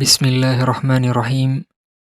பிஸ்மில்லாஹ் ரஹ்மான் ரஹீம்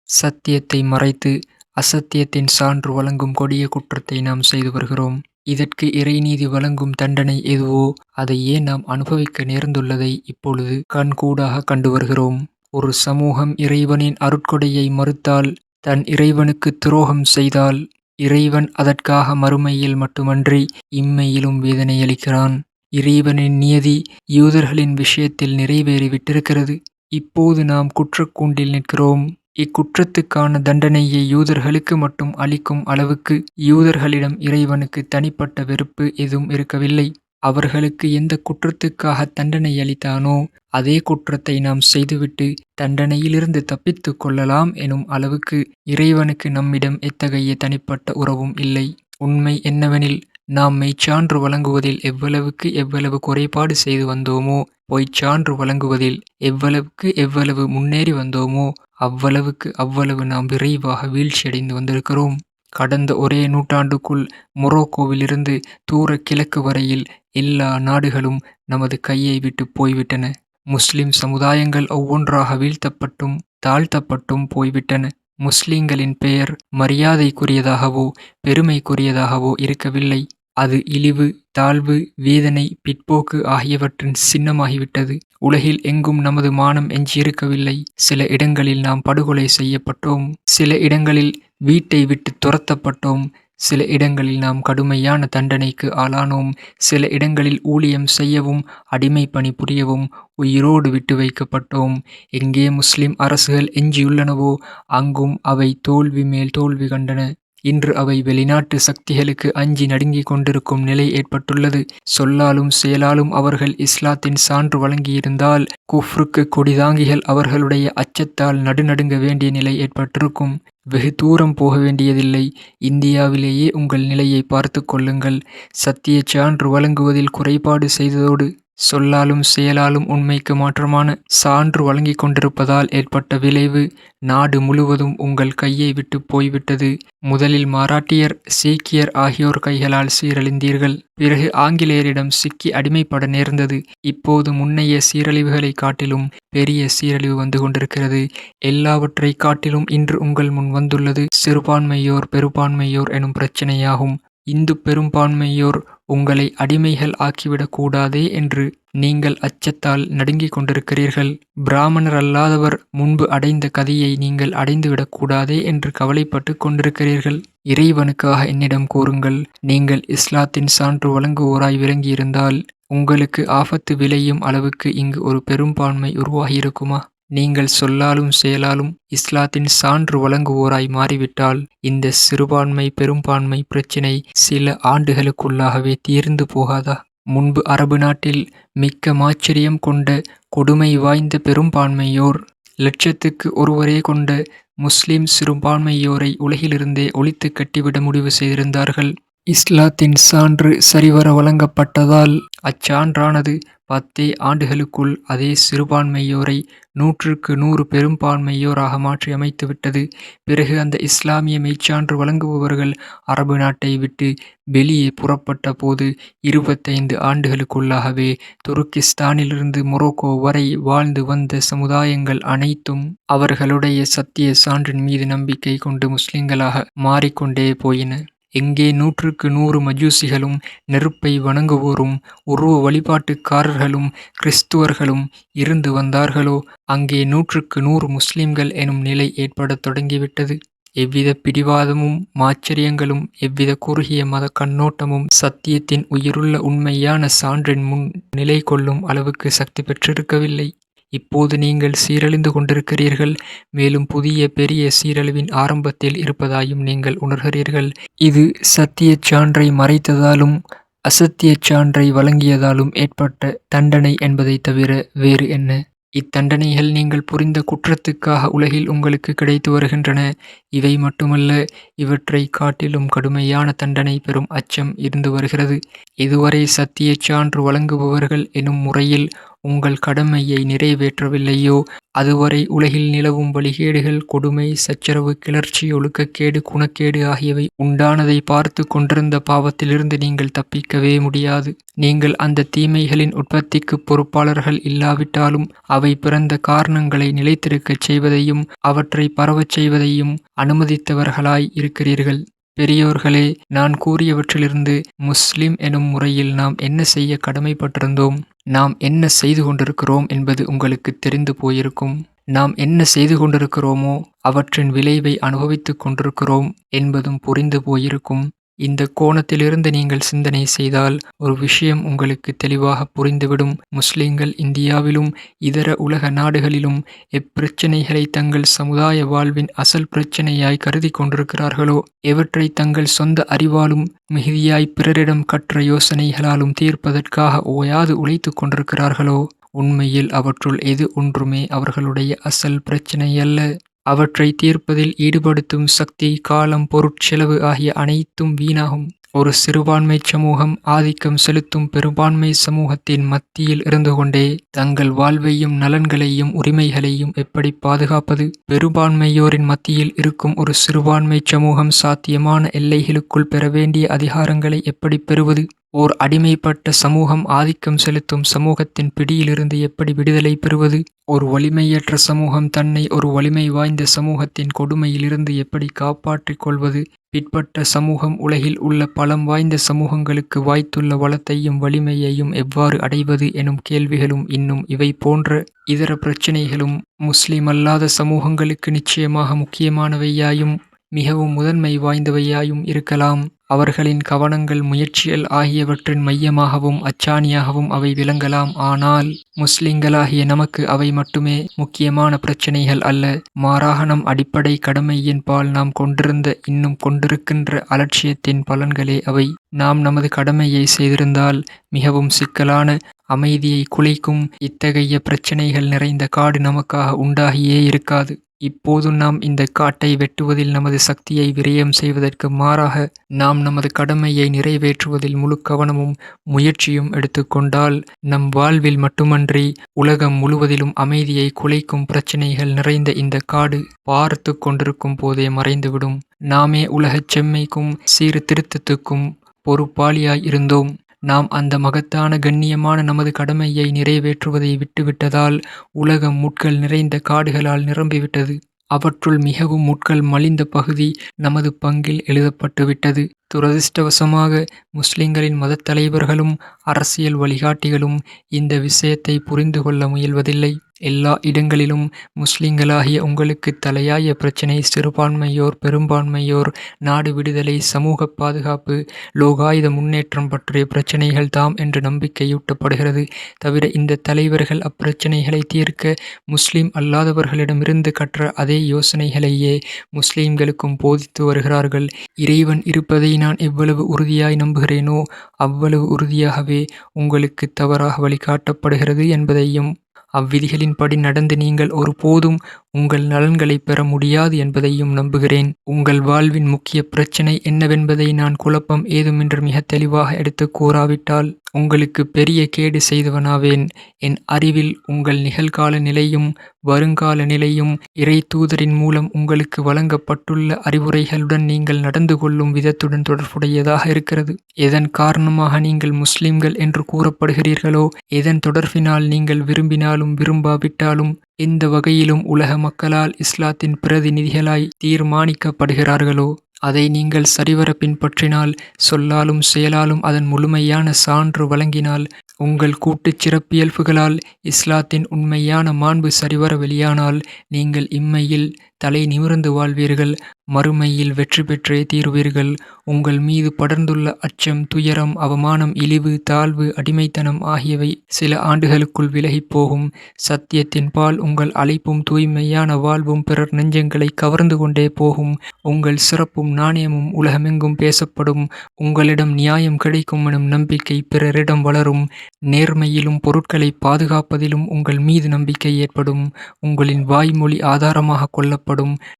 சத்தியத்தை மறைத்து அசத்தியத்தின் சான்று வழங்கும் கொடிய குற்றத்தை நாம் செய்து வருகிறோம். இதற்கு இறைநீதி வழங்கும் தண்டனை எதுவோ அதை ஏன் நாம் அனுபவிக்க நேர்ந்துள்ளதை இப்பொழுது கண்கூடாக கண்டு வருகிறோம். ஒரு சமூகம் இறைவனின் அருட்கொடையை மறுத்தால் தன் இறைவனுக்கு துரோகம் செய்தால் இறைவன் அதற்காக மறுமையில் மட்டுமன்றி இம்மையிலும் வேதனை அளிக்கிறான் இறைவனின் நியதி யூதர்களின் விஷயத்தில் நிறைவேறி விட்டிருக்கிறது இப்போது நாம் குற்றக்கூண்டில் நிற்கிறோம். இக்குற்றத்துக்கான தண்டனையை யூதர்களுக்கு மட்டும் அளிக்கும் அளவுக்கு யூதர்களிடம் இறைவனுக்கு தனிப்பட்ட வெறுப்பு எதுவும் இருக்கவில்லை. அவர்களுக்கு எந்த குற்றத்துக்காக தண்டனை அளித்தானோ அதே குற்றத்தை நாம் செய்துவிட்டு தண்டனையிலிருந்து தப்பித்து கொள்ளலாம் எனும் அளவுக்கு இறைவனுக்கு நம்மிடம் எத்தகைய தனிப்பட்ட உறவும் இல்லை. உண்மை என்னவெனில் நாம் மெய்ச்சான்று வழங்குவதில் எவ்வளவுக்கு எவ்வளவு குறைபாடு செய்து வந்தோமோ பொய்ச்சான்று வழங்குவதில் எவ்வளவுக்கு எவ்வளவு முன்னேறி வந்தோமோ அவ்வளவுக்கு அவ்வளவு நாம் விரைவாக வீழ்ச்சியடைந்து வந்திருக்கிறோம். கடந்த ஒரே நூற்றாண்டுக்குள் மொரோக்கோவிலிருந்து தூர கிழக்கு வரையில் எல்லா நாடுகளும் நமது கையை விட்டு போய்விட்டன. முஸ்லிம் சமுதாயங்கள் ஒவ்வொன்றாக வீழ்த்தப்பட்டும் தாழ்த்தப்பட்டும் போய்விட்டன. முஸ்லிம்களின் பெயர் மரியாதைக்குரியதாகவோ பெருமைக்குரியதாகவோ இருக்கவில்லை. அது இழிவு தாழ்வு வேதனை பிற்போக்கு ஆகியவற்றின் சின்னமாகிவிட்டது. உலகில் எங்கும் நமது மானம் எஞ்சியிருக்கவில்லை. சில இடங்களில் நாம் படுகொலை செய்யப்பட்டோம். சில இடங்களில் வீட்டை விட்டு துரத்தப்பட்டோம். சில இடங்களில் நாம் கடுமையான தண்டனைக்கு ஆளானோம். சில இடங்களில் ஊழியம் செய்யவும் அடிமை பணி புரியவும் உயிரோடு விட்டு வைக்கப்பட்டோம். எங்கே முஸ்லிம் அரசுகள் எஞ்சியுள்ளனவோ அங்கும் அவை தோல்வி மேல் தோல்வி கண்டன. இன்று அவை வெளிநாட்டு சக்திகளுக்கு அஞ்சி நடுங்கிக் கொண்டிருக்கும் நிலை ஏற்பட்டுள்ளது. சொல்லாலும் செயலாலும் அவர்கள் இஸ்லாத்தின் சான்று வழங்கியிருந்தால் குஃப்ருக்கு கொடிதாங்கிகள் அவர்களுடைய அச்சத்தால் நடுநடுங்க வேண்டிய நிலை ஏற்பட்டிருக்கும். வெகு தூரம் போக வேண்டியதில்லை. இந்தியாவிலேயே உங்கள் நிலையை பார்த்து கொள்ளுங்கள். சத்திய சான்று வழங்குவதில் குறைபாடு செய்ததோடு சொல்லாலும் செயலாலும் உண்மைக்கு மாற்றமான சான்று வழங்கிக் கொண்டிருப்பதால் ஏற்பட்ட விளைவு நாடு முழுவதும் உங்கள் கையை விட்டு போய்விட்டது. முதலில் மராட்டியர் சீக்கியர் ஆகியோர் கைகளால் சீரழிந்தீர்கள். பிறகு ஆங்கிலேயரிடம் சிக்கி அடிமைப்பட நேர்ந்தது. இப்போது முன்னைய சீரழிவுகளை காட்டிலும் பெரிய சீரழிவு வந்து கொண்டிருக்கிறது. எல்லாவற்றை காட்டிலும் இன்று உங்கள் முன் வந்துள்ளது. சிறுபான்மையோர் பெரும்பான்மையோர் எனும் பிரச்சனையாகும். இந்து பெரும்பான்மையோர் உங்களை அடிமைகள் ஆக்கிவிடக் கூடாதே என்று நீங்கள் அச்சத்தால் நடுங்கிக் கொண்டிருக்கிறீர்கள். பிராமணர் அல்லாதவர் முன்பு அடைந்த கதியை நீங்கள் அடைந்துவிடக் கூடாதே என்று கவலைப்பட்டு கொண்டிருக்கிறீர்கள். இறைவனுக்காக என்னிடம் கூறுங்கள் நீங்கள் இஸ்லாத்தின் சான்று வழங்குவோராய் விளங்கியிருந்தால் உங்களுக்கு ஆபத்து விளையும் அளவுக்கு இங்கு ஒரு பெரும்பான்மை உருவாகியிருக்குமா? நீங்கள் சொல்லாலும் செயலாலும் இஸ்லாத்தின் சான்று வழங்குவோராய் மாறிவிட்டால் இந்த சிறுபான்மை பெரும்பான்மை பிரச்சினை சில ஆண்டுகளுக்குள்ளாகவே தீர்ந்து போகாதா? முன்பு அரபு நாட்டில் மிக்க மாச்சரியம் கொண்ட கொடுமை வாய்ந்த பெரும்பான்மையோர் லட்சத்துக்கு ஒருவரே கொண்ட முஸ்லிம் சிறுபான்மையோரை உலகிலிருந்தே ஒழித்து கட்டிவிட முடிவு செய்திருந்தார்கள். இஸ்லாத்தின் சான்று சரிவர வழங்கப்பட்டதால் அச்சான்றானது பத்தே ஆண்டுகளுக்குள் அதே சிறுபான்மையோரை நூற்றுக்கு நூறு பெரும்பான்மையோராக மாற்றி அமைத்துவிட்டது பிறகு அந்த இஸ்லாமிய மெய்ச்சான்று வழங்குபவர்கள் அரபு நாட்டை விட்டு வெளியே புறப்பட்ட போது இருபத்தைந்து ஆண்டுகளுக்குள்ளாகவே துருக்கிஸ்தானிலிருந்து மொரோக்கோ வரை வாழ்ந்து வந்த சமுதாயங்கள் அனைத்தும் அவர்களுடைய சத்திய சான்றின் மீது நம்பிக்கை கொண்டு முஸ்லிம்களாக மாறிக்கொண்டே போயின. எங்கே நூற்றுக்கு நூறு மஜூசிகளும் நெருப்பை வணங்குவோரும் உருவ வழிபாட்டுக்காரர்களும் கிறிஸ்துவர்களும் இருந்து வந்தார்களோ அங்கே நூற்றுக்கு நூறு முஸ்லிம்கள் எனும் நிலை ஏற்படத் தொடங்கிவிட்டது. எவ்வித பிடிவாதமும் மாச்சரியங்களும் எவ்வித குறுகிய மத கண்ணோட்டமும் சத்தியத்தின் உயிருள்ள உண்மையான சான்றின் முன் நிலை கொள்ளும் அளவுக்கு சக்தி பெற்றிருக்கவில்லை. இப்போது நீங்கள் சீரழிந்து கொண்டிருக்கிறீர்கள் மேலும் புதிய பெரிய சீரழிவின் ஆரம்பத்தில் இருப்பதாயும் நீங்கள் உணர்கிறீர்கள். இது சத்தியச் சான்றை மறைத்ததாலும் அசத்தியச் சான்றை வழங்கியதாலும் ஏற்பட்ட தண்டனை என்பதை தவிர வேறு என்ன? இத்தண்டனைகள் நீங்கள் புரிந்த குற்றத்துக்காக உலகில் உங்களுக்கு கிடைத்து வருகின்றன. இவை மட்டுமல்ல இவற்றை காட்டிலும் கடுமையான தண்டனை பெறும் அச்சம் இருந்து வருகிறது. இதுவரை சத்திய சான்று வழங்குபவர்கள் எனும் முறையில் உங்கள் கடமையை நிறைவேற்றவில்லையோ அதுவரை உலகில் நிலவும் வழிகேடுகள், கொடுமை, சச்சரவு, கிளர்ச்சி, ஒழுக்கக்கேடு, குணக்கேடு ஆகியவை உண்டானதை பார்த்து கொண்டிருந்த பாவத்திலிருந்து நீங்கள் தப்பிக்கவே முடியாது. நீங்கள் அந்த தீமைகளின் உற்பத்திக்கு பொறுப்பாளர்கள் இல்லாவிட்டாலும் அவை பிறந்த காரணங்களை நிலைத்திருக்கச் செய்வதையும் அவற்றை பரவச் செய்வதையும் அனுமதித்தவர்களாய் இருக்கிறீர்கள். பெரியோர்களே, நான் கூறியவற்றிலிருந்து முஸ்லிம் எனும் முறையில் நாம் என்ன செய்ய கடமைப்பட்டிருந்தோம், நாம் என்ன செய்து கொண்டிருக்கிறோம் என்பது உங்களுக்கு தெரிந்து போயிருக்கும். நாம் என்ன செய்து கொண்டிருக்கிறோமோ அவற்றின் விளைவை அனுபவித்துக் கொண்டிருக்கிறோம் என்பதும் புரிந்து போயிருக்கும். இந்த கோணத்திலிருந்து நீங்கள் சிந்தனை செய்தால் ஒரு விஷயம் உங்களுக்கு தெளிவாக புரிந்துவிடும். முஸ்லிம்கள் இந்தியாவிலும் இதர உலக நாடுகளிலும் எப்பிரச்சினைகளை தங்கள் சமுதாய வாழ்வின் அசல் பிரச்சினையாய் கருதி கொண்டிருக்கிறார்களோ, எவற்றை தங்கள் சொந்த அறிவாலும் மிகுதியாய் பிறரிடம் கற்ற யோசனைகளாலும் தீர்ப்பதற்காக ஓயாது உழைத்து கொண்டிருக்கிறார்களோ, உண்மையில் அவற்றுள் எது ஒன்றுமே அவர்களுடைய அசல் பிரச்சினையல்ல. அவற்றைத் தீர்ப்பதில் ஈடுபடுத்தும் சக்தி, காலம், பொருட்செலவு ஆகிய அனைத்தும் வீணாகும். ஒரு சிறுபான்மை சமூகம் ஆதிக்கம் செலுத்தும் பெரும்பான்மை சமூகத்தின் மத்தியில் இருந்து கொண்டே தங்கள் வாழ்வையும் நலன்களையும் உரிமைகளையும் எப்படி பாதுகாப்பது? பெரும்பான்மையோரின் மத்தியில் இருக்கும் ஒரு சிறுபான்மை சமூகம் சாத்தியமான எல்லைகளுக்குள் பெற வேண்டிய அதிகாரங்களை எப்படி பெறுவது? ஓர் அடிமைப்பட்ட சமூகம் ஆதிக்கம் செலுத்தும் சமூகத்தின் பிடியிலிருந்து எப்படி விடுதலை பெறுவது? ஒரு வலிமையற்ற சமூகம் தன்னை ஒரு வலிமை வாய்ந்த சமூகத்தின் கொடுமையிலிருந்து எப்படி காப்பாற்றிக் கொள்வது? பிற்பட்ட சமூகம் உலகில் உள்ள பலம் வாய்ந்த சமூகங்களுக்கு வாய்த்துள்ள வளத்தையும் வலிமையையும் எவ்வாறு அடைவது எனும் கேள்விகளும் இன்னும் இவை போன்ற இதர பிரச்சினைகளும் முஸ்லிம் அல்லாத சமூகங்களுக்கு நிச்சயமாக முக்கியமானவையாயும் மிகவும் முதன்மை வாய்ந்தவையாயும் இருக்கலாம். அவர்களின் கவனங்கள், முயற்சிகள் ஆகியவற்றின் மையமாகவும் அச்சாணியாகவும் அவை விளங்கலாம். ஆனால் முஸ்லிம்களாகிய நமக்கு அவை மட்டுமே முக்கியமான பிரச்சினைகள் அல்ல. மாறாக நம் அடிப்படை கடமையின் பால் நாம் கொண்டிருந்த இன்னும் கொண்டிருக்கின்ற அலட்சியத்தின் பலன்களே அவை. நாம் நமது கடமையை செய்திருந்தால் மிகவும் சிக்கலான, அமைதியை குலைக்கும் இத்தகைய பிரச்சினைகள் நிறைந்த காடு நமக்காக உண்டாகியே இருக்காது. இப்போது நாம் இந்த காட்டை வெட்டுவதில் நமது சக்தியை விரயம் செய்வதற்கு மாறாக நாம் நமது கடமையை நிறைவேற்றுவதில் முழு கவனமும் முயற்சியும் எடுத்துக்கொண்டால் நம் வாழ்வில் மட்டுமன்றி உலகம் முழுவதிலும் அமைதியை குலைக்கும் பிரச்சினைகள் நிறைந்த இந்த காடு பார்த்து கொண்டிருக்கும் போதே மறைந்துவிடும். நாமே உலகச் செம்மைக்கும் சீர்திருத்தத்துக்கும் பொறுப்பாளியாய் இருந்தோம். நாம் அந்த மகத்தான கண்ணியமான நமது கடமையை நிறைவேற்றுவதை விட்டுவிட்டதால் உலகம் முட்கள் நிறைந்த காடுகளால் நிரம்பிவிட்டது. அவற்றுள் மிகவும் முட்கள் மலிந்த பகுதி நமது பங்கில் எழுதப்பட்டுவிட்டது. துரதிர்ஷ்டவசமாக முஸ்லிம்களின் மதத் தலைவர்களும் அரசியல் வழிகாட்டிகளும் இந்த விஷயத்தை புரிந்து கொள்ள முயல்வதில்லை. எல்லா இடங்களிலும் முஸ்லிம்களாகிய உங்களுக்கு தலையாய பிரச்சினை சிறுபான்மையோர், பெரும்பான்மையோர், நாடு விடுதலை, சமூக பாதுகாப்பு, லோகாயுத முன்னேற்றம் பற்றிய பிரச்சினைகள் தாம் என்று நம்பிக்கையூட்டப்படுகிறது. தவிர இந்த தலைவர்கள் அப்பிரச்சினைகளை தீர்க்க முஸ்லிம் அல்லாதவர்களிடமிருந்து கற்ற அதே யோசனைகளையே முஸ்லிம்களுக்கும் போதித்து வருகிறார்கள். இறைவன் இருப்பதை நான் எவ்வளவு உறுதியாய் நம்புகிறேனோ அவ்வளவு உறுதியாகவே உங்களுக்கு தவறாக வழிகாட்டப்படுகிறது என்பதையும் அவ்விதிகளின்படி நடந்து நீங்கள் ஒருபோதும் உங்கள் நலன்களை பெற முடியாது என்பதையும் நம்புகிறேன். உங்கள் வாழ்வின் முக்கிய பிரச்சினை என்னவென்பதை நான் குழப்பம் ஏதுமின்றி மிகத் தெளிவாக எடுத்துக் கூறாவிட்டால் உங்களுக்கு பெரிய கேடு செய்தவனாவேன். என் அறிவில் உங்கள் நிகழ்கால நிலையும் வருங்கால நிலையும் இறைத்தூதரின் மூலம் உங்களுக்கு வழங்கப்பட்டுள்ள அறிவுரைகளுடன் நீங்கள் நடந்து கொள்ளும் விதத்துடன் தொடர்புடையதாக இருக்கிறது. எதன் காரணமாக நீங்கள் முஸ்லிம்கள் என்று கூறப்படுகிறீர்களோ, எதன் தொடர்பினால் நீங்கள் விரும்பினாலும் விரும்பாவிட்டாலும் எந்த வகையிலும் உலக மக்களால் இஸ்லாத்தின் பிரதிநிதிகளாய் தீர்மானிக்கப்படுகிறார்களோ அதை நீங்கள் சரிவர பின்பற்றினால், சொல்லாலும் செயலாலும் அதன் முழுமையான சான்று வழங்கினால், உங்கள் கூட்டுச் சிறப்பியல்புகளால் இஸ்லாத்தின் உண்மையான மாண்பு சரிவர வெளியானால், நீங்கள் இம்மையில் தலை நிமிர்ந்து வாழ்வீர்கள் மறுமையில் வெற்றி பெற்றே தீருவீர்கள். உங்கள் மீது படர்ந்துள்ள அச்சம், துயரம், அவமானம், இழிவு, தாழ்வு, அடிமைத்தனம் ஆகியவை சில ஆண்டுகளுக்குள் விலகிப் போகும். சத்தியத்தின்பால் உங்கள் அழைப்பும் தூய்மையான வாழ்வும் பிறர் நெஞ்சங்களைக் கவர்ந்து கொண்டே போகும். உங்கள் சிறப்பும் நாணயமும் உலகமெங்கும் பேசப்படும். உங்களிடம் நியாயம் கிடைக்கும் எனும் நம்பிக்கை பிறரிடம் வளரும். நேர்மையிலும் பொருட்களை பாதுகாப்பதிலும் உங்கள் மீது நம்பிக்கை ஏற்படும். உங்களின் வாய்மொழி ஆதாரமாகக் கொள்ளப்படும்.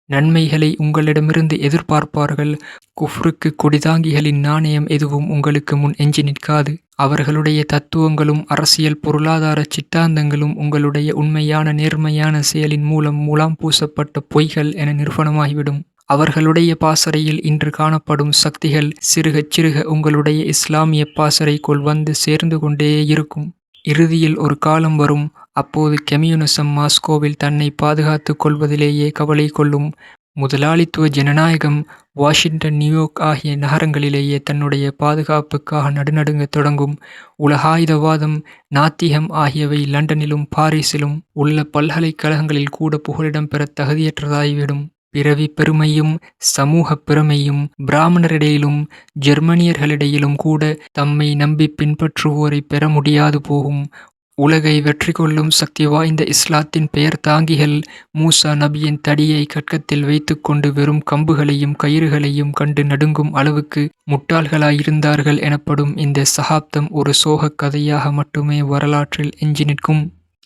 நன்மைகளை உங்களிடமிருந்து எதிர்பார்ப்பார்கள். குஃப்ருக்கு கொடிதாங்கிகளின் நாணயம் எதுவும் உங்களுக்கு முன் எஞ்சி நிற்காது. அவர்களுடைய தத்துவங்களும் அரசியல் பொருளாதார சித்தாந்தங்களும் உங்களுடைய உண்மையான நேர்மையான செயலின் மூலம் முலாம் பூசப்பட்ட பொய்கள் என நிர்பணமாகிவிடும் அவர்களுடைய பாசறையில் இன்று காணப்படும் சக்திகள் சிறுகச் சிறுக உங்களுடைய இஸ்லாமிய பாசறைக்குள் வந்து சேர்ந்து கொண்டே இருக்கும் இறுதியில் ஒரு காலம் வரும் அப்போது கம்யூனிசம் மாஸ்கோவில் தன்னை பாதுகாத்து கொள்வதிலேயே கவலை கொள்ளும் முதலாளித்துவ ஜனநாயகம் வாஷிங்டன் நியூயோர்க் ஆகிய நகரங்களிலேயே தன்னுடைய பாதுகாப்புக்காக நடுநடுங்க தொடங்கும் உலகாயுதவாதம் நாத்திகம் ஆகியவை லண்டனிலும் பாரிஸிலும் உள்ள பல்கலைக்கழகங்களில் கூட புகலிடம் பெற தகுதியற்றதாகிவிடும் பிறவி பெருமையும் சமூக பெருமையும் பிராமணரிடையிலும் ஜெர்மனியர்களிடையிலும் கூட தம்மை நம்பி பின்பற்றுவோரை பெற முடியாது போகும் உலகை வெற்றி கொள்ளும் சக்தி வாய்ந்த இஸ்லாத்தின் பெயர் தாங்கிகள் மூசா நபியின் தடியை கட்கத்தில் வைத்துக்கொண்டு வெறும் கம்புகளையும் கயிறுகளையும் கண்டு நடுங்கும் அளவுக்கு முட்டாள்களாயிருந்தார்கள் எனப்படும் இந்த சகாப்தம் ஒரு சோகக் கதையாக மட்டுமே வரலாற்றில் எஞ்சி நிற்கும்.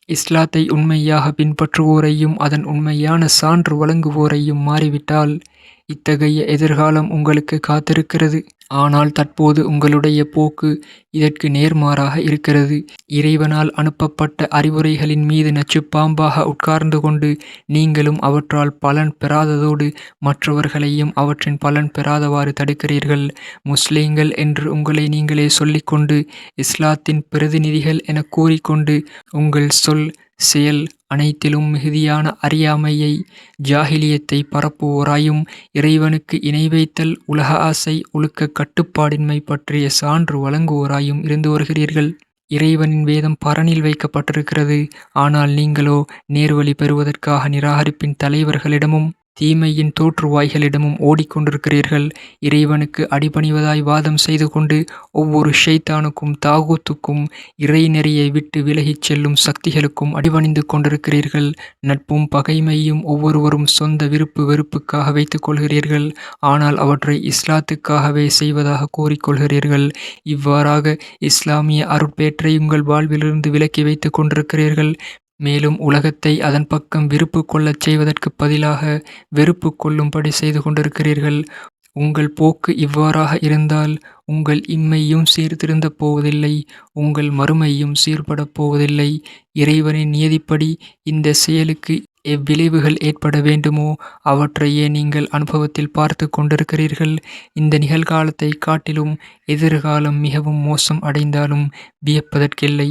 இஸ்லாத்தை உண்மையாக பின்பற்றுவோரையும் அதன் உண்மையான சான்று வழங்குவோரையும் மாறிவிட்டால் இத்தகைய எதிர்காலம் உங்களுக்கு காத்திருக்கிறது. ஆனால் தற்போது உங்களுடைய போக்கு இதற்கு நேர்மாறாக இருக்கிறது. இறைவனால் அனுப்பப்பட்ட அறிவுரைகளின் மீது நச்சுப்பாம்பாக உட்கார்ந்து கொண்டு நீங்களும் அவற்றால் பலன் பெறாததோடு மற்றவர்களையும் அவற்றின் பலன் பெறாதவாறு தடுக்கிறீர்கள். முஸ்லீம்கள் என்று உங்களை நீங்களே சொல்லிக்கொண்டு இஸ்லாத்தின் பிரதிநிதிகள் என கூறிக்கொண்டு உங்கள் சொல் செயல் அனைத்திலும் மிகுதியான அறியாமையை ஜாகிலியத்தை பரப்புவோராயும் இறைவனுக்கு இணை வைத்தல் உலக ஆசை ஒழுக்க கட்டுப்பாடின்மை பற்றிய சான்று வழங்குவோராயும் இருந்து வருகிறீர்கள். இறைவனின் வேதம் பரணில் வைக்கப்பட்டிருக்கிறது. ஆனால் நீங்களோ நேர்வழி பெறுவதற்காக நிராகரிப்பின் தலைவர்களிடமும் தீமையின் தோற்றுவாய்களிடமும் ஓடிக்கொண்டிருக்கிறீர்கள். இறைவனுக்கு அடிபணிவதாய் வாதம் செய்து கொண்டு ஒவ்வொரு ஷைத்தானுக்கும் தாகூத்துக்கும் இறைநெறியை விட்டு விலகிச் செல்லும் சக்திகளுக்கும் அடிபணிந்து கொண்டிருக்கிறீர்கள். நட்பும் பகைமையும் ஒவ்வொருவரும் சொந்த விருப்பு வெறுப்புக்காக வைத்துக் கொள்கிறீர்கள். ஆனால் அவற்றை இஸ்லாத்துக்காகவே செய்வதாக கூறிக்கொள்கிறீர்கள். இவ்வாறாக இஸ்லாமிய அருட்பேற்றை உங்கள் வாழ்விலிருந்து விலக்கி வைத்துக் கொண்டிருக்கிறீர்கள். மேலும் உலகத்தை அதன் பக்கம் விருப்பு கொள்ளச் செய்வதற்குப் பதிலாக வெறுப்பு கொள்ளும்படி செய்து கொண்டிருக்கிறீர்கள். உங்கள் போக்கு இவ்வாறாக இருந்தால் உங்கள் இம்மையும் சீர்திருந்தப் போவதில்லை உங்கள் மறுமையும் சீர்படப் போவதில்லை. இறைவனின் நியதிப்படி இந்த செயலுக்கு எவ்விளைவுகள் ஏற்பட வேண்டுமோ அவற்றையே நீங்கள் அனுபவத்தில் பார்த்து கொண்டிருக்கிறீர்கள். இந்த நிகழ்காலத்தை காட்டிலும் எதிர்காலம் மிகவும் மோசம் அடைந்தாலும் வியப்பதற்கில்லை.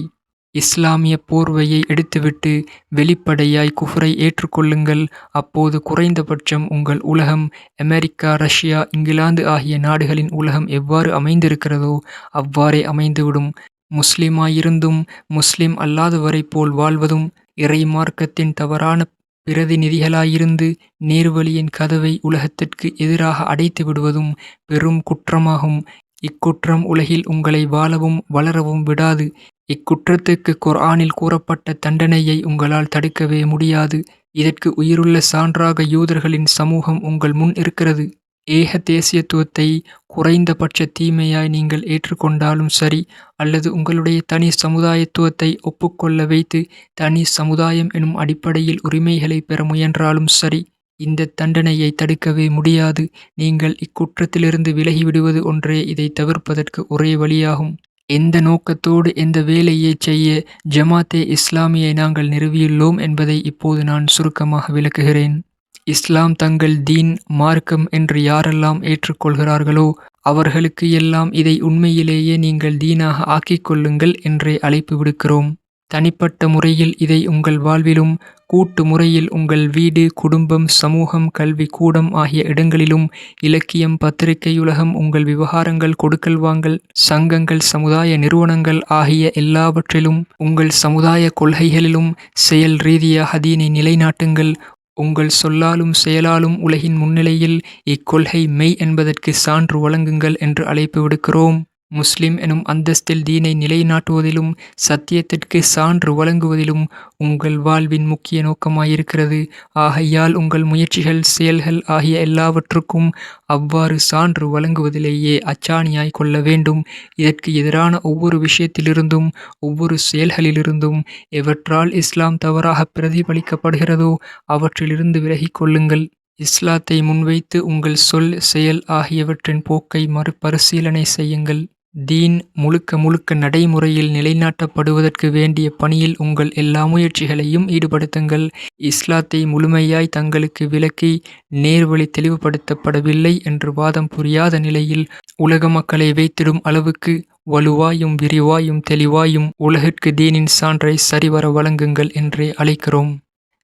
இஸ்லாமிய போர்வையை எடுத்துவிட்டு வெளிப்படையாய் குஃப்ரை ஏற்றுக்கொள்ளுங்கள். அப்போது குறைந்தபட்சம் உங்கள் உலகம் அமெரிக்கா ரஷ்யா இங்கிலாந்து ஆகிய நாடுகளின் உலகம் எவ்வாறு அமைந்திருக்கிறதோ அவ்வாறே அமைந்துவிடும். முஸ்லிமாயிருந்தும் முஸ்லிம் அல்லாதவரை போல் வாழ்வதும் இறை மார்க்கத்தின் தவறான பிரதிநிதிகளாயிருந்து நேர்வழியின் கதவை உலகத்திற்கு எதிராக அடைத்து விடுவதும் பெரும் குற்றமாகும். இக்குற்றம் உலகில் உங்களை வாழவும் வளரவும் விடாது. இக்குற்றத்துக்கு குர்ஆனில் கூறப்பட்ட தண்டனையை உங்களால் தடுக்கவே முடியாது. இதற்கு உயிருள்ள சான்றாக யூதர்களின் சமூகம் உங்கள் முன் இருக்கிறது. ஏக தேசியத்துவத்தை குறைந்தபட்ச தீமையாய் நீங்கள் ஏற்றுக்கொண்டாலும் சரி அல்லது உங்களுடைய தனி சமுதாயத்துவத்தை ஒப்புக்கொள்ள வைத்து தனி சமுதாயம் எனும் அடிப்படையில் உரிமைகளை பெற முயன்றாலும் சரி இந்த தண்டனையை தடுக்கவே முடியாது. நீங்கள் இக்குற்றத்திலிருந்து விலகிவிடுவது ஒன்றே இதை தவிர்ப்பதற்கு ஒரே வழியாகும். எந்த நோக்கத்தோடு எந்த வேலையைச் செய்ய ஜமாத்தே இஸ்லாமியை நாங்கள் நிறுவியுள்ளோம் என்பதை இப்போது நான் சுருக்கமாக விளக்குகிறேன். இஸ்லாம் தங்கள் தீன் மார்க்கம் என்று யாரெல்லாம் ஏற்றுக்கொள்கிறார்களோ அவர்களுக்கு எல்லாம் இதை உண்மையிலேயே நீங்கள் தீனாக ஆக்கிக் கொள்ளுங்கள் என்றே அழைப்பு விடுக்கிறோம். தனிப்பட்ட முறையில் இதை உங்கள் வாழ்விலும் கூட்டு முறையில் உங்கள் வீடு குடும்பம் சமூகம் கல்வி கூடம் ஆகிய இடங்களிலும் இலக்கியம் பத்திரிகையுலகம் உங்கள் விவகாரங்கள் கொடுக்கல் வாங்கல் சங்கங்கள் சமுதாய நிறுவனங்கள் ஆகிய எல்லாவற்றிலும் உங்கள் சமுதாய கொள்கைகளிலும் செயல் ரீதியாக தீனை நிலைநாட்டுங்கள். உங்கள் சொல்லாலும் செயலாலும் உலகின் முன்னிலையில் இக்கொள்கை மெய் என்பதற்கு சான்று வழங்குங்கள் என்று அழைப்பு விடுக்கிறோம். முஸ்லிம் எனும் அந்தஸ்தில் தீனை நிலைநாட்டுவதிலும் சத்தியத்திற்கு சான்று வழங்குவதிலும் உங்கள் வாழ்வின் முக்கிய நோக்கமாயிருக்கிறது. ஆகையால் உங்கள் முயற்சிகள் செயல்கள் ஆகிய எல்லாவற்றுக்கும் அவ்வாறு சான்று வழங்குவதிலேயே அச்சாணியாய் கொள்ள வேண்டும். இதற்கு எதிரான ஒவ்வொரு விஷயத்திலிருந்தும் ஒவ்வொரு செயல்களிலிருந்தும் எவற்றால் இஸ்லாம் தவறாக பிரதிபலிக்கப்படுகிறதோ அவற்றிலிருந்து விலகிக்கொள்ளுங்கள் இஸ்லாத்தை முன்வைத்து உங்கள் சொல் செயல் ஆகியவற்றின் போக்கை மறுபரிசீலனை செய்யுங்கள். தீன் முழுக்க முழுக்க நடைமுறையில் நிலைநாட்டப்படுவதற்கு வேண்டிய பணியில் உங்கள் எல்லா முயற்சிகளையும் ஈடுபடுத்துங்கள். இஸ்லாத்தை முழுமையாய் தங்களுக்கு விளக்கி நேர்வழி தெளிவுபடுத்தப்படவில்லை என்று வாதம் புரியாத நிலையில் உலக மக்களை வைத்திடும் அளவுக்கு வலுவாயும் விரிவாயும் தெளிவாயும் உலகிற்கு தீனின் சான்றை சரிவர வழங்குங்கள் என்றே அழைக்கிறோம்.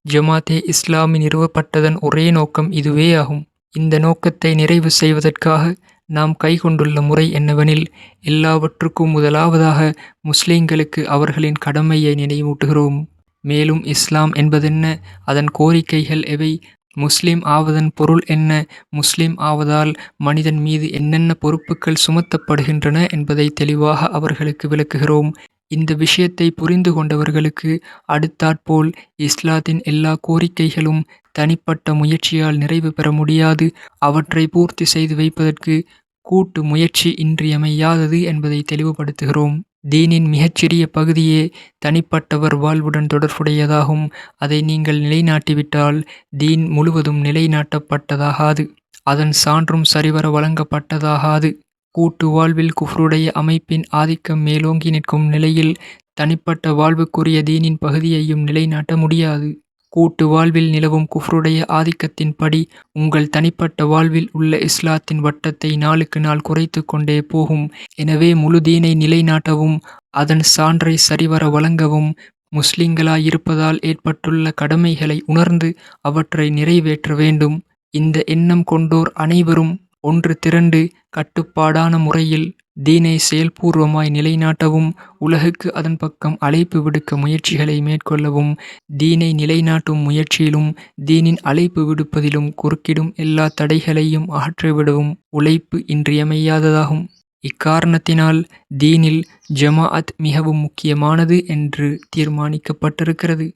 ஜமாத்தே இஸ்லாமி நிறுவப்பட்டதன் ஒரே நோக்கம் இதுவேயாகும். இந்த நோக்கத்தை நிறைவு செய்வதற்காக நாம் கைக்கொண்டுள்ள முறை என்னவெனில் எல்லாவற்றுக்கும் முதலாவதாக முஸ்லிம்களுக்கு அவர்களின் கடமையை நினைவூட்டுகிறோம். மேலும் இஸ்லாம் என்பதென்ன அதன் கோரிக்கைகள் எவை முஸ்லிம் ஆவதன் பொருள் என்ன முஸ்லிம் ஆவதால் மனிதன் மீது என்னென்ன பொறுப்புக்கள் சுமத்தப்படுகின்றன என்பதை தெளிவாக அவர்களுக்கு விளக்குகிறோம். இந்த விஷயத்தை புரிந்து கொண்டவர்களுக்கு அடுத்தாற்போல் இஸ்லாத்தின் எல்லா கோரிக்கைகளும் தனிப்பட்ட முயற்சியால் நிறைவு பெற முடியாது அவற்றை பூர்த்தி செய்து வைப்பதற்கு கூட்டு முயற்சி இன்றியமையாதது என்பதை தெளிவுபடுத்துகிறோம். தீனின் மிகச்சிறிய பகுதியே தனிப்பட்டவர் வாழ்வுடன் தொடர்புடையதாகும். அதை நீங்கள் நிலைநாட்டிவிட்டால் தீன் முழுவதும் நிலைநாட்டப்பட்டதாகாது. அதன் சான்றும் சரிவர வழங்கப்பட்டதாகாது. கூட்டு வாழ்வில் குஃப்ருடைய அமைப்பின் ஆதிக்கம் மேலோங்கி நிற்கும் நிலையில் தனிப்பட்ட வாழ்வுக்குரிய தீனின் பகுதியையும் நிலைநாட்ட முடியாது. கூட்டு வாழ்வில் நிலவும் குஃப்ருடைய ஆதிக்கத்தின்படி உங்கள் தனிப்பட்ட வாழ்வில் உள்ள இஸ்லாத்தின் வட்டத்தை நாளுக்கு நாள் குறைத்துக் கொண்டே போகும். எனவே முழு தீனை நிலைநாட்டவும் அதன் சான்றை சரிவர வழங்கவும் முஸ்லிம்களாயிருப்பதால் ஏற்பட்டுள்ள கடமைகளை உணர்ந்து அவற்றை நிறைவேற்ற வேண்டும். இந்த எண்ணம் கொண்டோர் அனைவரும் ஒன்று திரண்டு கட்டுப்பாடான முறையில் தீனை செயல்பூர்வமாய் நிலைநாட்டவும் உலகுக்கு அதன் பக்கம் அழைப்பு விடுக்க முயற்சிகளை மேற்கொள்ளவும் தீனை நிலைநாட்டும் முயற்சியிலும் தீனின் அழைப்பு விடுப்பதிலும் குறுக்கிடும் எல்லா தடைகளையும் அகற்றிவிடவும் உழைப்பு இன்றியமையாததாகும். இக்காரணத்தினால் தீனில் ஜமாஅத் மிகவும் முக்கியமானது என்று தீர்மானிக்கப்பட்டிருக்கிறது.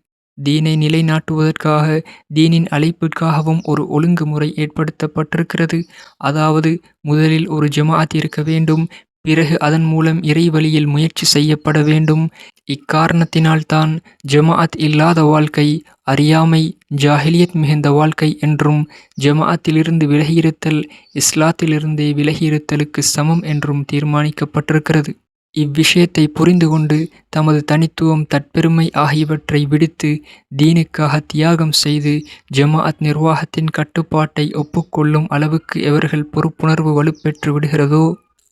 தீனை நிலைநாட்டுவதற்காக தீனின் அழைப்பிற்காகவும் ஒரு ஒழுங்குமுறை ஏற்படுத்தப்பட்டிருக்கிறது. அதாவது முதலில் ஒரு ஜமாஅத் இருக்க வேண்டும். பிறகு அதன் மூலம் இறைவழியில் முயற்சி செய்யப்பட வேண்டும். இக்காரணத்தினால்தான் ஜமாஅத் இல்லாத வாழ்க்கை அறியாமை ஜாஹிலியத் மிகுந்த வாழ்க்கை என்றும் ஜமாஅத்திலிருந்து விலகியிருத்தல் இஸ்லாத்திலிருந்தே விலகியிருத்தலுக்கு சமம் என்றும் தீர்மானிக்கப்பட்டிருக்கிறது. இவ்விஷயத்தை புரிந்து கொண்டு தமது தனித்துவம் தற்பெருமை ஆகியவற்றை விடுத்து தீனுக்காக தியாகம் செய்து ஜமாஅத் நிர்வாகத்தின் கட்டுப்பாட்டை ஒப்புக்கொள்ளும் அளவுக்கு எவர்கள் பொறுப்புணர்வு வலுப்பெற்று விடுகிறதோ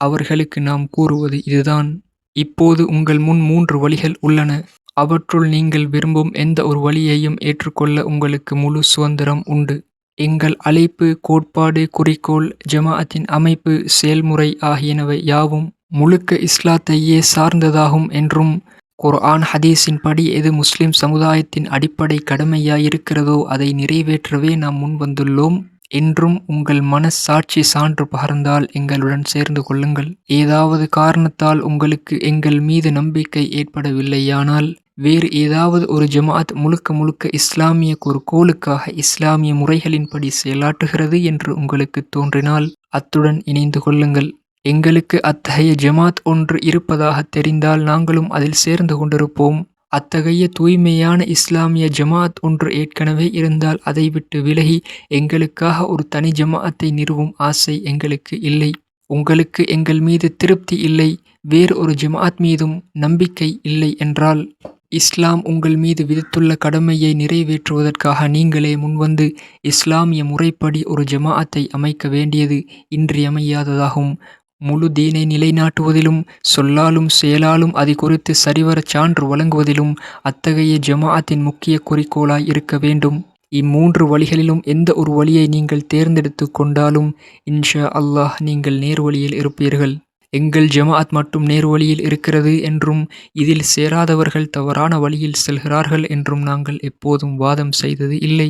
அவர்களுக்கு நாம் கூறுவது இதுதான். இப்போது உங்கள் முன் மூன்று வழிகள் உள்ளன. அவற்றுள் நீங்கள் விரும்பும் எந்த ஒரு வழியையும் ஏற்றுக்கொள்ள உங்களுக்கு முழு சுதந்திரம் உண்டு. எங்கள் அழைப்பு கோட்பாடு குறிக்கோள் ஜமாஅத்தின் அமைப்பு செயல்முறை ஆகியனவை யாவும் முழுக்க இஸ்லாத்தையே சார்ந்ததாகும் என்றும் குர்ஆன் ஹதீஸின் படி எது முஸ்லிம் சமுதாயத்தின் அடிப்படை கடமையாயிருக்கிறதோ அதை நிறைவேற்றவே நாம் முன்வந்துள்ளோம் என்றும் உங்கள் மனசாட்சி சான்று பகர்ந்தால் எங்களுடன் சேர்ந்து கொள்ளுங்கள். ஏதாவது காரணத்தால் உங்களுக்கு எங்கள் மீது நம்பிக்கை ஏற்படவில்லையானால் வேறு ஏதாவது ஒரு ஜமாத் முழுக்க முழுக்க இஸ்லாமிய குறிக்கோளுக்காக இஸ்லாமிய முறைகளின்படி செயலாற்றுகிறது என்று உங்களுக்குத் தோன்றினால் அத்துடன் இணைந்து கொள்ளுங்கள். எங்களுக்கு அத்தகைய ஜமாத் ஒன்று இருப்பதாகத் தெரிந்தால் நாங்களும் அதில் சேர்ந்து கொண்டிருப்போம். அத்தகைய தூய்மையான இஸ்லாமிய ஜமாஅத் ஒன்று ஏற்கனவே இருந்தால் அதை விட்டு விலகி எங்களுக்காக ஒரு தனி ஜமாஅத்தை நிறுவும் ஆசை எங்களுக்கு இல்லை. உங்களுக்கு எங்கள் மீது திருப்தி இல்லை வேறு ஒரு ஜமாத் மீதும் நம்பிக்கை இல்லை என்றால் இஸ்லாம் உங்கள் மீது விதித்துள்ள கடமையை நிறைவேற்றுவதற்காக நீங்களே முன்வந்து இஸ்லாமிய முறைப்படி ஒரு ஜமாஅத்தை அமைக்க வேண்டியது இன்றியமையாததாகும். முழு தீனை நிலைநாட்டுவதிலும் சொல்லாலும் செயலாலும் அது குறித்து சரிவரச் சான்று வழங்குவதிலும் அத்தகைய ஜமாஅத்தின் முக்கிய குறிக்கோளாய் இருக்க வேண்டும். இம்மூன்று வழிகளிலும் எந்த ஒரு வழியை நீங்கள் தேர்ந்தெடுத்து கொண்டாலும் இன்ஷா அல்லாஹ் நீங்கள் நேர்வழியில் இருப்பீர்கள். எங்கள் ஜமாஅத் மட்டும் நேர்வழியில் இருக்கிறது என்றும் இதில் சேராதவர்கள் தவறான வழியில் செல்கிறார்கள் என்றும் நாங்கள் எப்போதும் வாதம் செய்தது இல்லை.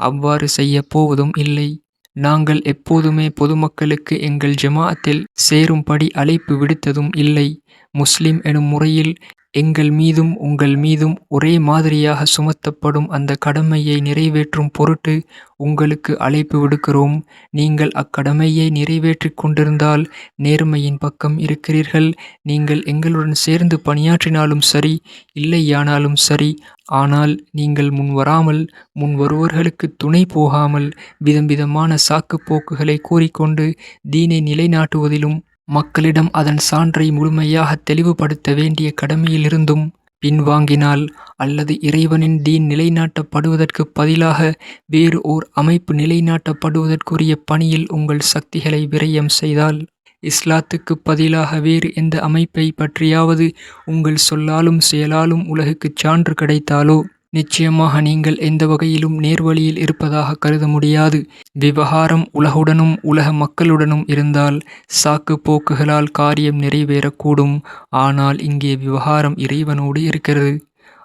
அவ்வாறு செய்யப் போவதும் இல்லை. நாங்கள் எப்போதுமே பொதுமக்களுக்கு எங்கள் ஜமாஅத்தில் சேரும்படி அழைப்பு விடுத்ததும் இல்லை. முஸ்லிம் எனும் முறையில் எங்கள் மீதும் உங்கள் மீதும் ஒரே மாதிரியாக சுமத்தப்படும் அந்த கடமையை நிறைவேற்றும் பொருட்டு உங்களுக்கு அழைப்பு விடுக்கிறோம். நீங்கள் அக்கடமையை நிறைவேற்றி கொண்டிருந்தால் நேர்மையின் பக்கம் இருக்கிறீர்கள். நீங்கள் எங்களுடன் சேர்ந்து பணியாற்றினாலும் சரி இல்லையானாலும் சரி ஆனால் நீங்கள் முன் வராமல் முன் வருவர்களுக்கு துணை போகாமல் விதம் விதமான சாக்கு போக்குகளை கூறிக்கொண்டு தீனை நிலைநாட்டுவதிலும் மக்களிடம் அதன் சான்றை முழுமையாக தெளிவுபடுத்த வேண்டிய கடமையிலிருந்தும் பின்வாங்கினால் அல்லது இறைவனின் தீன் நிலைநாட்டப்படுவதற்குப் பதிலாக வேறு ஓர் அமைப்பு நிலைநாட்டப்படுவதற்குரிய பணியில் உங்கள் சக்திகளை விரயம் செய்தால் இஸ்லாத்துக்கு பதிலாக வேறு எந்த அமைப்பை பற்றியாவது உங்கள் சொல்லாலும் செயலாலும் உலகுக்குச் சான்று கிடைத்தாலோ நிச்சயமாக நீங்கள் எந்த வகையிலும் நேர்வழியில் இருப்பதாக கருத முடியாது. விவகாரம் உலகுடனும் உலக மக்களுடனும் இருந்தால் சாக்கு போக்குகளால் காரியம் நிறைவேறக்கூடும். ஆனால் இங்கே விவகாரம் இறைவனோடு இருக்கிறது.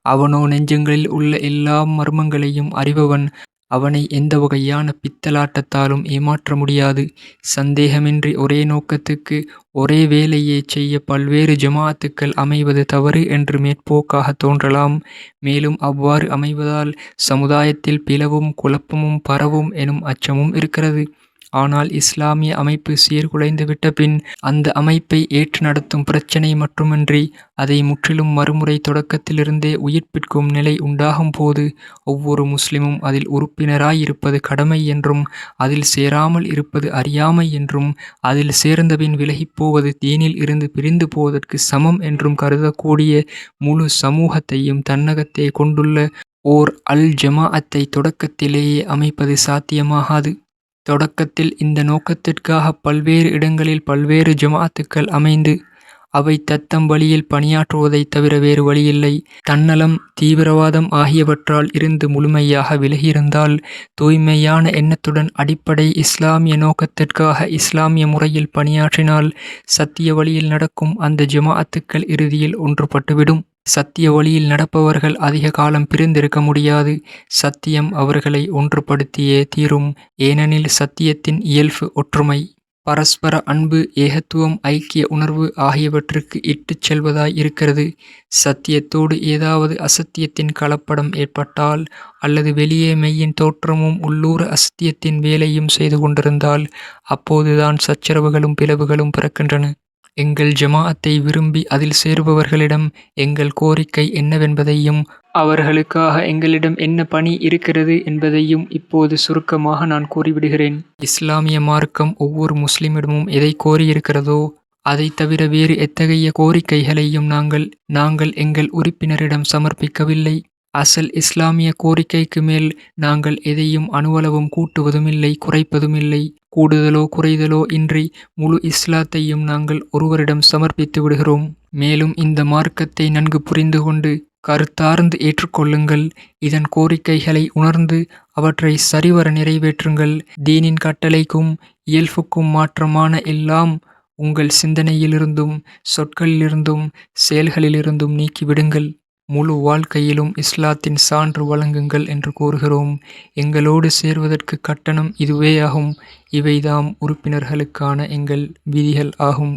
அவனோ நெஞ்சங்களில் உள்ள எல்லா மர்மங்களையும் அறிபவன் அவனை எந்த வகையான பித்தலாட்டத்தாலும் ஏமாற்ற முடியாது. சந்தேகமின்றி ஒரே நோக்கத்துக்கு ஒரே வேலையை செய்ய பல்வேறு ஜமாத்துக்கள் அமைவது தவறு என்று மேற்போக்காக தோன்றலாம். மேலும் அவ்வாறு அமைவதால் சமுதாயத்தில் பிளவும் குழப்பமும் பரவும் எனும் அச்சமும் இருக்கிறது. ஆனால் இஸ்லாமிய அமைப்பு சீர்குலைந்துவிட்ட பின் அந்த அமைப்பை ஏற்று நடத்தும் பிரச்சினை மட்டுமின்றி அதை முற்றிலும் மறுமுறை தொடக்கத்திலிருந்தே உயிர்ப்பிற்கும் நிலை உண்டாகும் போது ஒவ்வொரு முஸ்லிமும் அதில் உறுப்பினராயிருப்பது கடமை என்றும் அதில் சேராமல் இருப்பது அறியாமை என்றும் அதில் சேர்ந்தபின் விலகிப்போவது தீனில் இருந்து பிரிந்து போவதற்கு சமம் என்றும் கருதக்கூடிய முழு சமூகத்தையும் தன்னகத்தை கொண்டுள்ள ஓர் அல் ஜமாஅத்தை தொடக்கத்திலேயே அமைப்பது சாத்தியமாகாது. தொடக்கத்தில் இந்த நோக்கத்திற்காக பல்வேறு இடங்களில் பல்வேறு ஜமாத்துக்கள் அமைந்து அவை தத்தம் வழியில் பணியாற்றுவதைத் தவிர வேறு வழியில்லை. தன்னலம் தீவிரவாதம் ஆகியவற்றால் இருந்து முழுமையாக விலகியிருந்தால் தூய்மையான எண்ணத்துடன் அடிப்படை இஸ்லாமிய நோக்கத்திற்காக இஸ்லாமிய முறையில் பணியாற்றினால் சத்திய வழியில் நடக்கும் அந்த ஜமாஅத்துக்கள் இறுதியில் ஒன்றுபட்டுவிடும். சத்திய வழியில் நடப்பவர்கள் அதிக காலம் பிரிந்திருக்க முடியாது. சத்தியம் அவர்களை ஒன்றுபடுத்தியே தீரும். ஏனெனில் சத்தியத்தின் இயல்பு ஒற்றுமை. பரஸ்பர அன்பு ஏகத்துவம் ஐக்கிய உணர்வு ஆகியவற்றுக்கு இட்டுச் செல்வதாய் இருக்கிறது. சத்தியத்தோடு ஏதாவது அசத்தியத்தின் கலப்படம் ஏற்பட்டால் அல்லது வெளியே மெய்யின் தோற்றமும் உள்ளூர அசத்தியத்தின் வேலையும் செய்து கொண்டிருந்தால் அப்போதுதான் சச்சரவுகளும் பிளவுகளும் பிறக்கின்றன. எங்கள் ஜமாஅத்தை விரும்பி அதில் சேருபவர்களிடம் எங்கள் கோரிக்கை என்னவென்பதையும் அவர்களுக்காக எங்களிடம் என்ன பணி இருக்கிறது என்பதையும் இப்போது சுருக்கமாக நான் கூறிவிடுகிறேன். இஸ்லாமிய மார்க்கம் ஒவ்வொரு முஸ்லிமிடமும் எதை கோரியிருக்கிறதோ அதை தவிர வேறு எத்தகைய கோரிக்கைகளையும் நாங்கள் நாங்கள் எங்கள் உறுப்பினரிடம் சமர்ப்பிக்கவில்லை. அசல் இஸ்லாமிய கோரிக்கைக்கு மேல் நாங்கள் எதையும் அணுவளவும் கூட்டுவதுமில்லை குறைப்பதுமில்லை. கூடுதலோ குறைதலோ இன்றி முழு இஸ்லாத்தையும் நாங்கள் ஒருவரிடம் சமர்ப்பித்து விடுகிறோம். மேலும் இந்த மார்க்கத்தை நன்கு புரிந்து கொண்டு கருத்தார்ந்து ஏற்றுக்கொள்ளுங்கள். இதன் கோரிக்கைகளை உணர்ந்து அவற்றை சரிவர நிறைவேற்றுங்கள். தீனின் கட்டளைக்கும் இயல்புக்கும் மாற்றமான எல்லாம் உங்கள் சிந்தனையிலிருந்தும் சொற்களிலிருந்தும் செயல்களிலிருந்தும் நீக்கிவிடுங்கள். முழு வாழ்க்கையிலும் இஸ்லாத்தின் சான்று வழங்குங்கள் என்று கூறுகிறோம். எங்களோடு சேர்வதற்கு கட்டணம் இதுவேயாகும். இவைதாம் உறுப்பினர்களுக்கான எங்கள் விதிகள் ஆகும்.